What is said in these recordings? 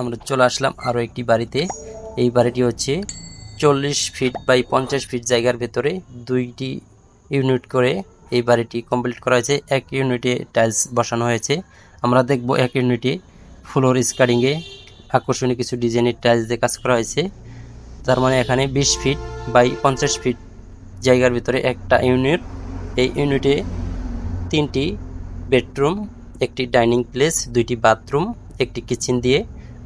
আমরা চলে আসলাম আরও একটি বাড়িতে। এই বাড়িটি হচ্ছে চল্লিশ ফিট বাই পঞ্চাশ ফিট জায়গার ভেতরে দুইটি ইউনিট করে এই বাড়িটি কমপ্লিট করা হয়েছে। এক ইউনিটে টাইলস বসানো হয়েছে। আমরা দেখব এক ইউনিটে ফ্লোর স্কারিংয়ে আকর্ষণীয় কিছু ডিজাইনের টাইলস দিয়ে কাজ করা হয়েছে। তার মানে এখানে বিশ ফিট বাই পঞ্চাশ ফিট জায়গার ভিতরে একটা ইউনিট। এই ইউনিটে তিনটি বেডরুম, একটি ডাইনিং প্লেস, দুইটি বাথরুম, একটি কিচেন দিয়ে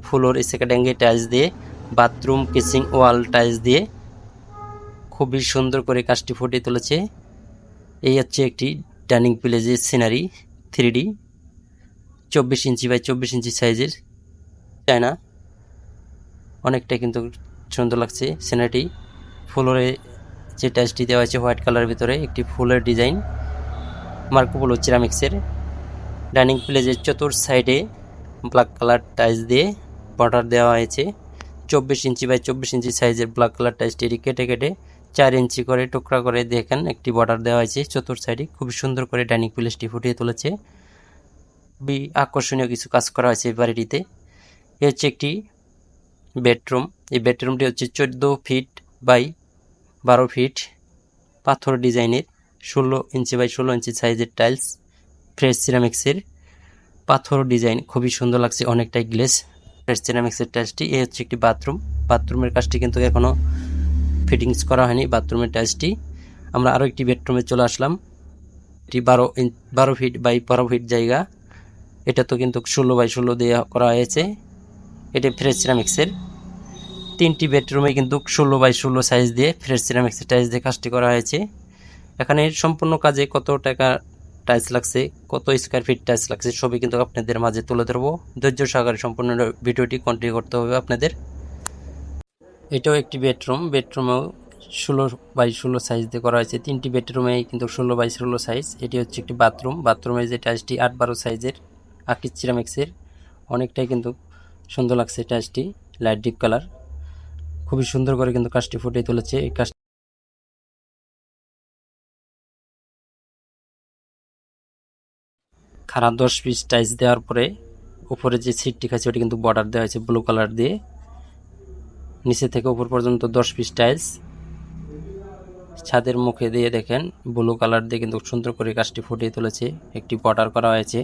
ফ্লোর সেকেন্ডে টাইলস দিয়ে, বাথরুম কিচেন ওয়াল টাইলস দিয়ে খুবই সুন্দর করে কাজটি ফুটিয়ে তুলেছে। এই হচ্ছে একটি ডাইনিং প্লেসের সিনারি থ্রি ডি চব্বিশ ইঞ্চি বাই চব্বিশ ইঞ্চি সাইজের তাই না অনেকটা কিন্তু সুন্দর লাগছে সিনারিটি। ফ্লোরে যে টাইলসটি দেওয়া হয়েছে হোয়াইট কালারের ভিতরে, একটি ফুলের ডিজাইন, মার্কোপোলো সিরামিক্সের। ডাইনিং প্লেসের চতুর সাইডে ব্ল্যাক কালার টাইলস দিয়ে বর্ডার দেওয়া হয়েছে। চব্বিশ ইঞ্চি বাই চব্বিশ ইঞ্চি সাইজের ব্ল্যাক কালার টাইলসটি কেটে কেটে চার ইঞ্চি করে টুকরা করে দেখেন একটি বর্ডার দেওয়া হয়েছে চতুর সাইডে। খুবই সুন্দর করে ডাইনিং প্লেসটি ফুটিয়ে তুলেছে। খুবই আকর্ষণীয় কিছু কাজ করা হয়েছে এই বাড়িটিতে। এ হচ্ছে একটি বেডরুম এই বেডরুমটি হচ্ছে চোদ্দ ফিট বাই বারো ফিট পাথর ডিজাইনের, ষোলো ইঞ্চি বাই ষোলো ইঞ্চি সাইজের টাইলস ফ্রেশ সিরামিক্সের পাথর ডিজাইন। খুবই সুন্দর লাগছে, অনেকটাই গ্লেস ফ্রেশ সিরামিক্সের টাইলসটি এই হচ্ছে একটি বাথরুম বাথরুমের কাজটি কিন্তু এখনও ফিটিংস করা হয়নি। বাথরুমের টাইলসটি আমরা আরও একটি বেডরুমে চলে আসলাম। এটি বারো ইঞ্চ বারো ফিট বাই বারো ফিট জায়গা। এটা তো কিন্তু ষোলো বাই ষোলো দিয়ে করা হয়েছে। এটা ফ্রেশ সিরামিক্সের তিনটি বেডরুমে কিন্তু ষোলো বাই ষোলো সাইজ দিয়ে ফ্রেশ সিরামিক্সের টাইলস দিয়ে কাজটি করা হয়েছে। এখানে সম্পূর্ণ কাজে কত টাকা টাইলস লাগছে, কত স্কোয়ার ফিট টাইলস লাগছে, সবই কিন্তু আপনাদের মাঝে তুলে ধরবো। ধৈর্য সহকারে সম্পূর্ণ ভিডিওটি কন্টিনিউ করতে হবে আপনাদের। এটাও একটি বেডরুম বেডরুমেও ষোলো বাই ষোলো সাইজ দিয়ে করা হয়েছে। তিনটি বেডরুমে কিন্তু ষোলো বাই ষোলো সাইজ এটি হচ্ছে একটি বাথরুম বাথরুমের যে টাইলসটি আট বারো সাইজের আকিজ সিরামিক্সের অনেকটাই কিন্তু সুন্দর লাগছে টাইলসটি লাইট ডিপ কালার খুবই সুন্দর করে কিন্তু কাজটি ফুটিয়ে তুলেছে। এই কাজ খারাপ দশ পিস টাইলস দেওয়ার পরে উপরে যে সিটটি খাচ্ছে ওটি কিন্তু বর্ডার দেওয়া হয়েছে ব্লু কালার দিয়ে। নিচে থেকে উপর পর্যন্ত দশ পিস টাইলস ছাদের মুখে দিয়ে দেখেন ব্লু কালার দিয়ে কিন্তু সুন্দর করে কাজটি ফুটিয়ে তুলেছে, একটি বর্ডার করা হয়েছে।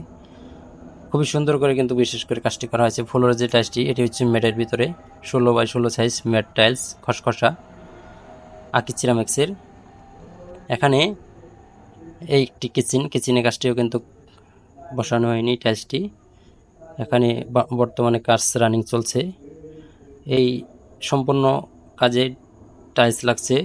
খুবই সুন্দর করে কিন্তু বিশেষ করে কাজটি করা হয়েছে। ফ্লোরের যে টাইলসটি এটি হচ্ছে ম্যাটের ভিতরে, ষোলো বাই ষোলো সাইজ ম্যাট টাইলস খসখসা আকি সিরামিক্সের এখানে এই একটি কিচেন কিচেনের কাজটিও কিন্তু বসানো হয়নি টাইলসটি এখানে বর্তমানে কাজ রানিং চলছে। এই সম্পূর্ণ কাজে টাইলস লাগছে।